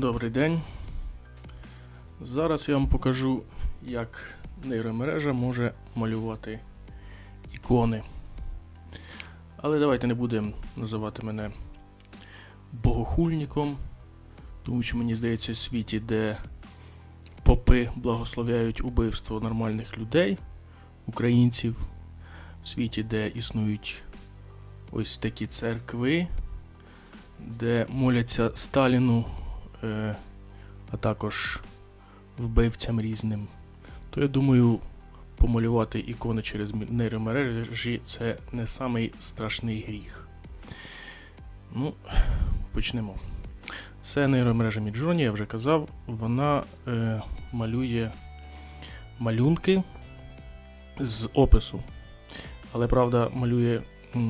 Добрий день. Зараз я вам покажу, як нейромережа може малювати ікони. Але давайте не будемо називати мене богохульником, тому що мені здається, в світі, де попи благословляють убивство нормальних людей, українців, в світі, де існують ось такі церкви, де моляться Сталіну, а також вбивцям різним, то я думаю, помалювати ікони через нейромережі це не самий страшний гріх. Ну, почнемо. Це нейромережа Midjourney, я вже казав, вона е, малює малюнки з опису. Але правда малює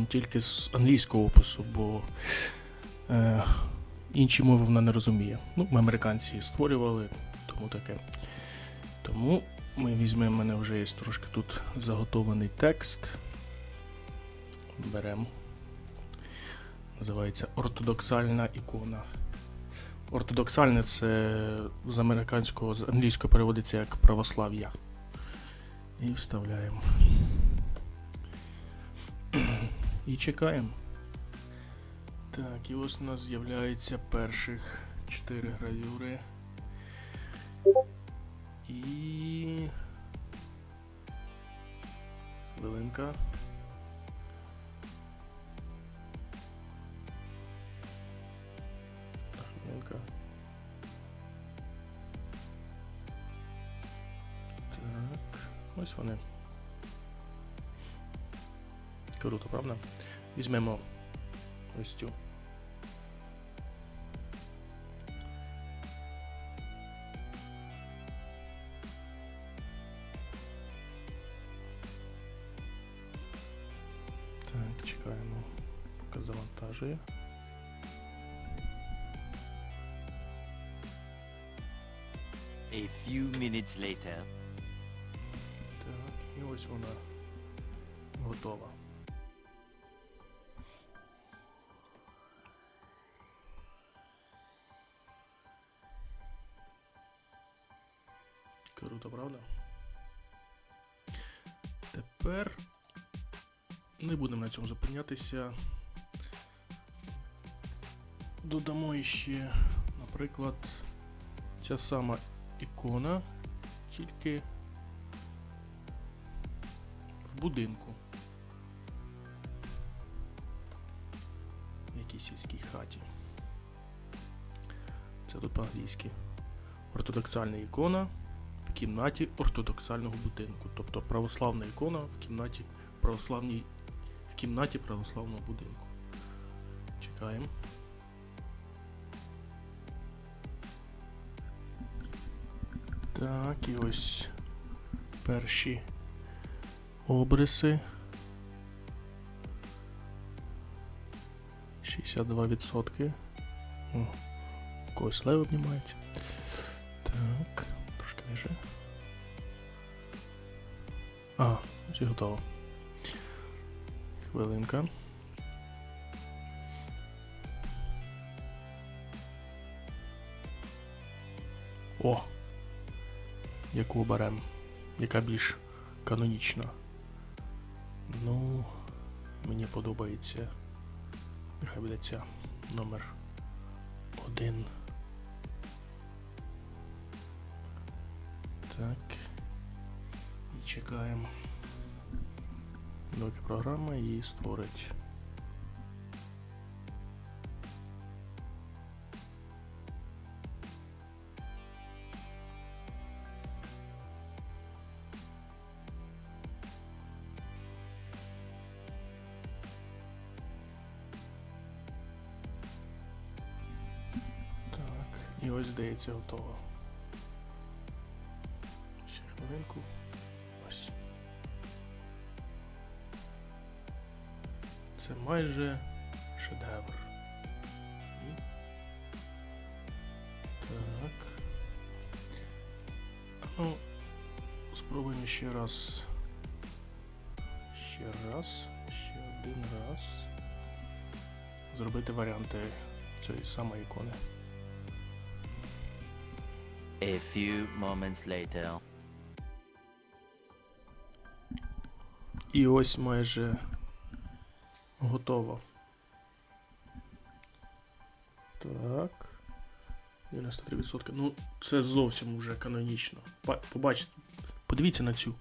тільки з англійського опису, бо е, інші мови вона не розуміє. Ну, ми американці створювали, тому таке. Тому ми візьмемо, в мене вже є трошки тут заготований текст. Беремо. Називається ортодоксальна ікона. Ортодоксальне це з американського, з англійського переводиться як православ'я. І вставляємо. І чекаємо. Так, і ось у нас з'являється перших 4 гравюри. І. Хвилинка. Хвилинка. Так, ось вони. Круто, правда? Візьмемо ось цю. Так, чекаємо, поки завантажує. A few minutes later. Так, і ось вона готова. Тепер не будемо на цьому зупинятися. Додамо ще, наприклад, ця сама ікона, тільки в будинку. В якійсь сільській хаті. Це тут по-англійськи. Ортодоксальна ікона кімнаті ортодоксального будинку. Тобто православна ікона в кімнаті православній в кімнаті православного будинку. Чекаємо. Так, і ось перші обриси. 62%. О, когось лев обнімається. Так, ниже. А, все готово. Хвилинка. О! Яку берем? Яка більш канонічна? Ну, мені подобається. Нехай буде ця номер один. Так. І чекаємо. Доки програма її створить. Так, і ось здається готово. Хвилинку. Ось. Це майже шедевр. Так. Ну, спробуємо ще раз. Ще раз. Ще один раз. Зробити варіанти цієї самої ікони. A few moments later. І ось майже готово. Так. 93%. Ну, це зовсім уже канонічно. Побачите, подивіться на цю.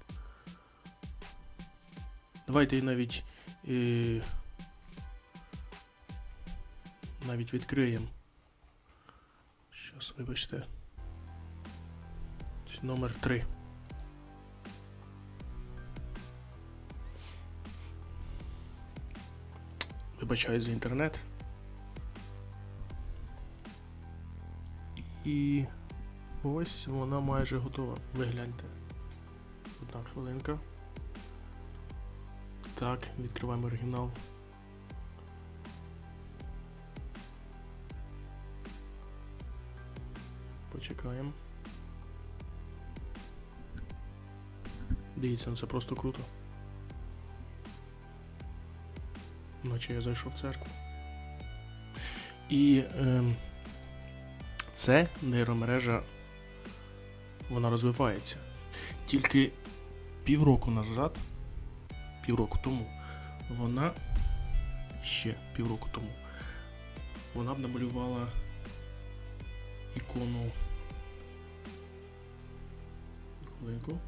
Давайте її навіть. Е, навіть відкриємо. Щас, вибачте. Номер 3. Вибачаю за інтернет. І ось вона майже готова. Вигляньте. Одна хвилинка. Так, відкриваємо оригінал. Почекаємо. Дивіться, ну це просто круто. Наче я зайшов в церкву. І ем, це нейромережа, вона розвивається. Тільки півроку назад, півроку тому, вона ще півроку тому, вона б намалювала ікону. Хвилинку.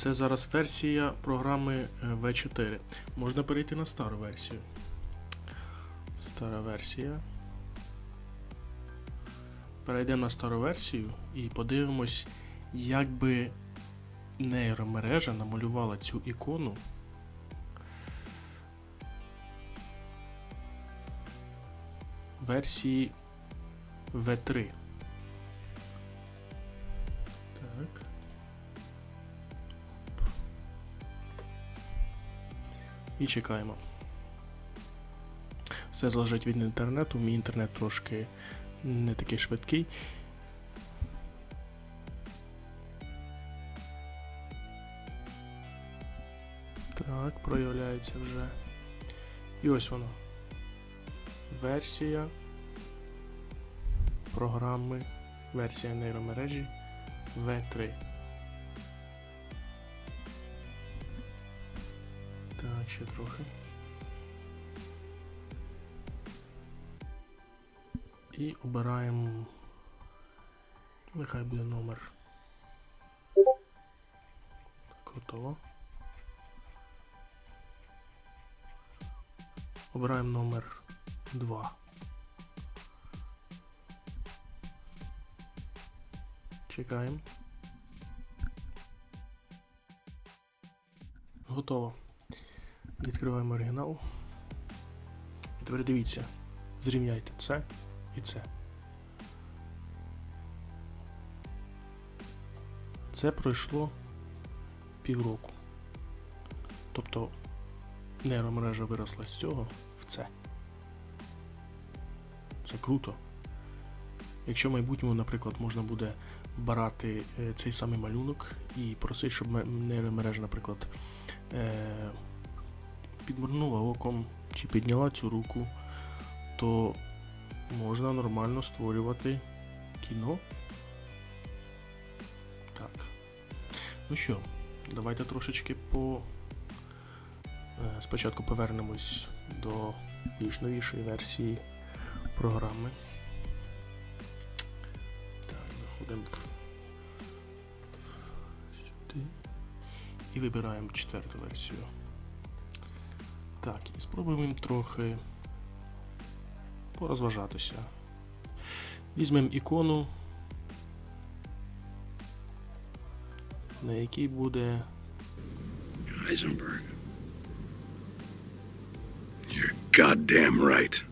Це зараз версія програми е, V4. Можна перейти на стару версію. Стара версія. Перейдемо на стару версію і подивимось, як би нейромережа намалювала цю ікону. Версії V3. І чекаємо. Все залежить від інтернету. Мій інтернет трошки не такий швидкий. Так, проявляється вже. І ось воно. Версія програми, версія нейромережі V3. Ще трохи. І обираємо. Нехай буде номер. Готово. Обираємо номер 2. Чекаємо. Готово. Відкриваємо оригінал. І тепер дивіться. Зрівняйте це і це. Це пройшло півроку. Тобто нейромережа виросла з цього в це. Це круто. Якщо в майбутньому, наприклад, можна буде брати е, цей самий малюнок і просити, щоб нейромережа, наприклад, е, підморгнула оком чи підняла цю руку, то можна нормально створювати кіно. Так. Ну що, давайте трошечки по. е, Спочатку повернемось до більш новішої версії програми. Так, заходимо в, сюди і вибираємо четверту версію. Так, і спробуємо їм трохи порозважатися. Візьмемо ікону, на якій буде Heisenberg. You're goddamn right.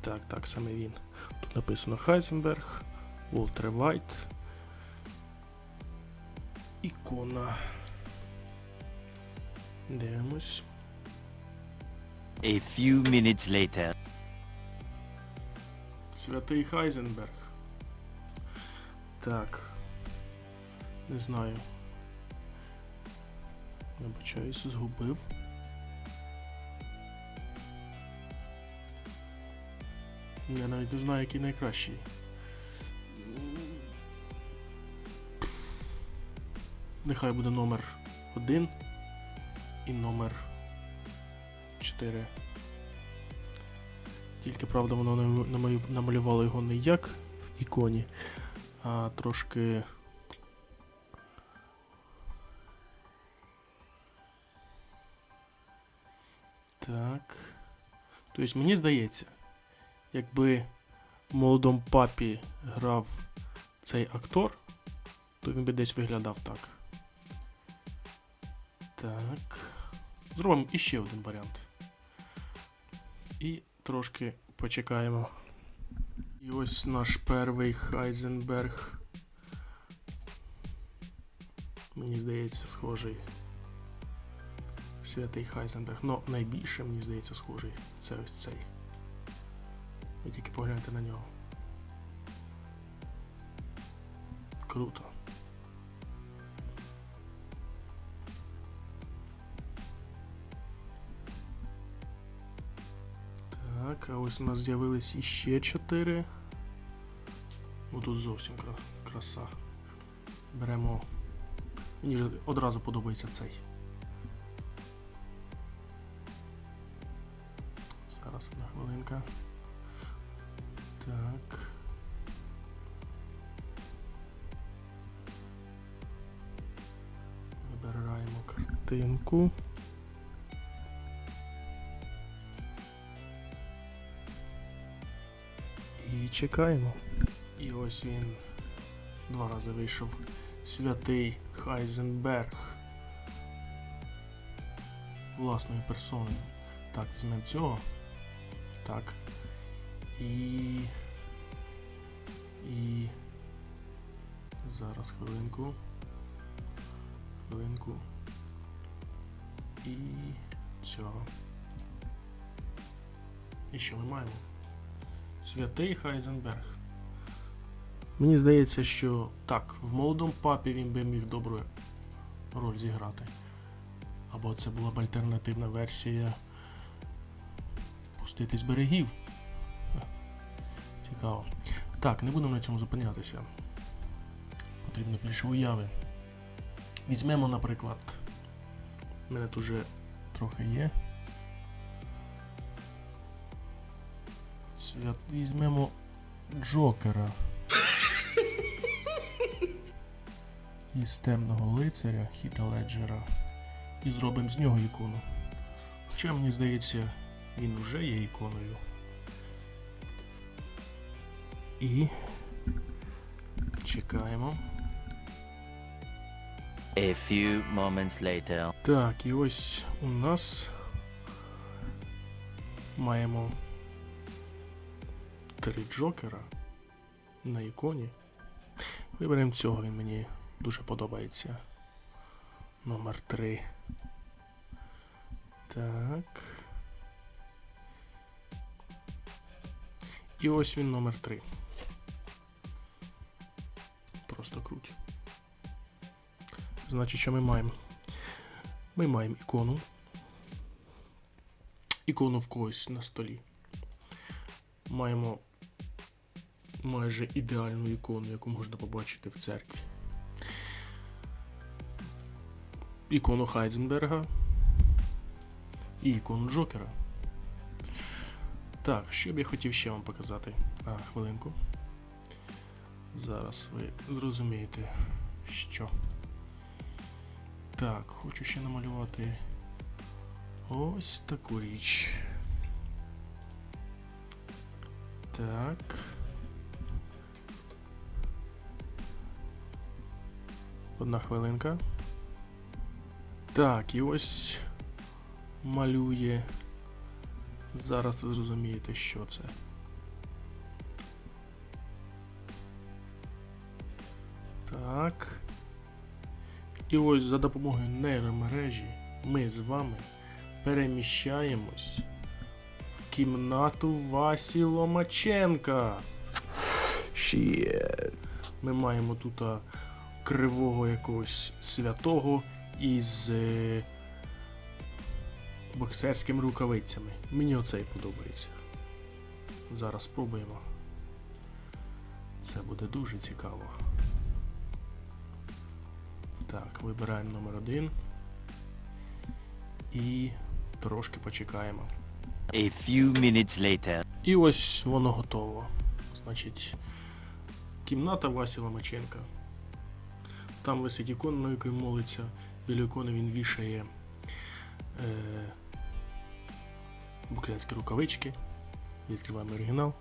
Так, так, саме він. Тут написано Хайзенберг, Волтер Вайт. Ікона. Дивимось. A few minutes later. Святий Хайзенберг. Так. Не знаю. Вибачаюсь, згубив. Я навіть не знаю, який найкращий. Нехай буде номер 1 і номер 4. Тільки правда воно намалювало його не як в іконі, а трошки. Так. Тобто мені здається, якби молодому папі грав цей актор, то він би десь виглядав так. Так. Зробимо іще один варіант. Трошки почекаємо. І ось наш перший Хайзенберг. Мені здається, схожий. Святий Хайзенберг. Ну, найбільше, мені здається, схожий. Це ось цей. Ви тільки погляньте на нього. Круто. Так, а ось у нас з'явились іще чотири. Ну тут зовсім краса. Беремо. Мені одразу подобається цей. Зараз одна хвилинка. Так. Вибираємо картинку. Чекаємо. І ось він два рази вийшов. Святий Хайзенберг. Власною персоною. Так, візьмемо цього. Так. І. І. Зараз хвилинку. Хвилинку. І цього. І що ми маємо? Святий Хайзенберг. Мені здається, що так, в молодому папі він би міг добру роль зіграти. Або це була б альтернативна версія пустити з берегів. Цікаво. Так, не будемо на цьому зупинятися. Потрібно більше уяви. Візьмемо, наприклад. У мене тут вже трохи є. Свят... Візьмемо Джокера. Із темного лицаря Хіта Леджера. І зробимо з нього ікону. Хоча мені здається, він вже є іконою. І чекаємо. A few moments later. Так, і ось у нас маємо три джокера на іконі. Виберемо цього, він мені дуже подобається. Номер 3. Так. І ось він номер 3. Просто круть. Значить, що ми маємо? Ми маємо ікону. Ікону в когось на столі. Маємо майже ідеальну ікону, яку можна побачити в церкві. Ікону Хайзенберга і ікону Джокера. Так, що б я хотів ще вам показати? А, хвилинку. Зараз ви зрозумієте, що. Так, хочу ще намалювати ось таку річ. Так. Одна хвилинка. Так, і ось малює. Зараз ви зрозумієте, що це. Так. І ось за допомогою нейромережі ми з вами переміщаємось в кімнату Васі Ломаченка. Shit. Ми маємо тут а, кривого якогось святого із е, боксерськими рукавицями. Мені оцей подобається. Зараз спробуємо. Це буде дуже цікаво. Так, вибираємо номер один. І трошки почекаємо. A few minutes later. І ось воно готово. Значить, кімната Васі Ломаченка. Там висить ікона, на якої молиться. Біля ікони він вішає е, буклянські рукавички. Відкриваємо оригінал.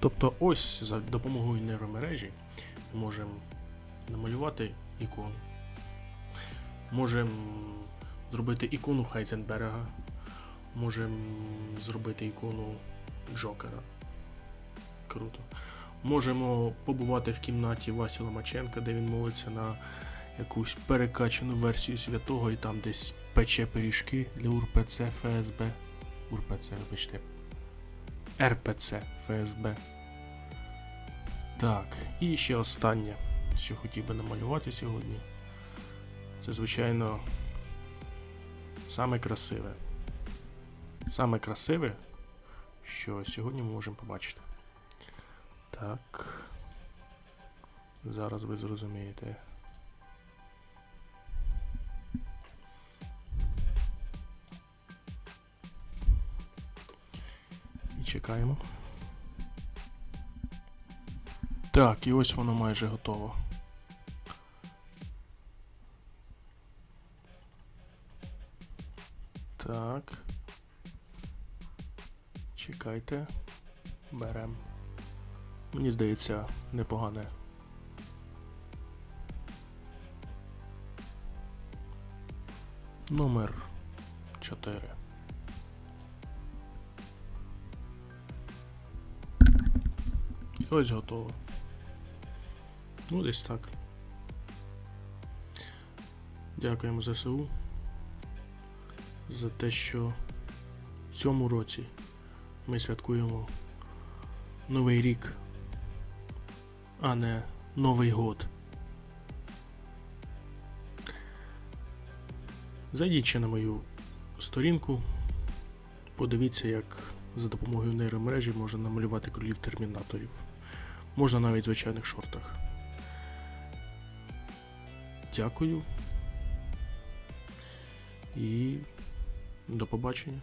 Тобто ось за допомогою нейромережі ми можемо намалювати ікону. Можемо зробити ікону Хайзенберга. Можемо зробити ікону Джокера. Круто. Можемо побувати в кімнаті Васі Ломаченка, де він молиться на якусь перекачану версію святого і там десь пече пиріжки для УРПЦ ФСБ. УРПЦ, вибачте. РПЦ ФСБ. Так, і ще останнє, що хотів би намалювати сьогодні. Це, звичайно, саме красиве. Саме красиве, що сьогодні ми можемо побачити. Так. Зараз ви зрозумієте. І чекаємо. Так, і ось воно майже готово. Так. Чекайте. Берем. Мені здається, непогане. Номер 4. І ось готово. Ну, десь так. Дякуємо ЗСУ за те, що в цьому році ми святкуємо Новий рік, а не Новий год. Зайдіть ще на мою сторінку, подивіться, як за допомогою нейромережі можна намалювати кролів термінаторів. Можна навіть в звичайних шортах. Дякую. І до побачення.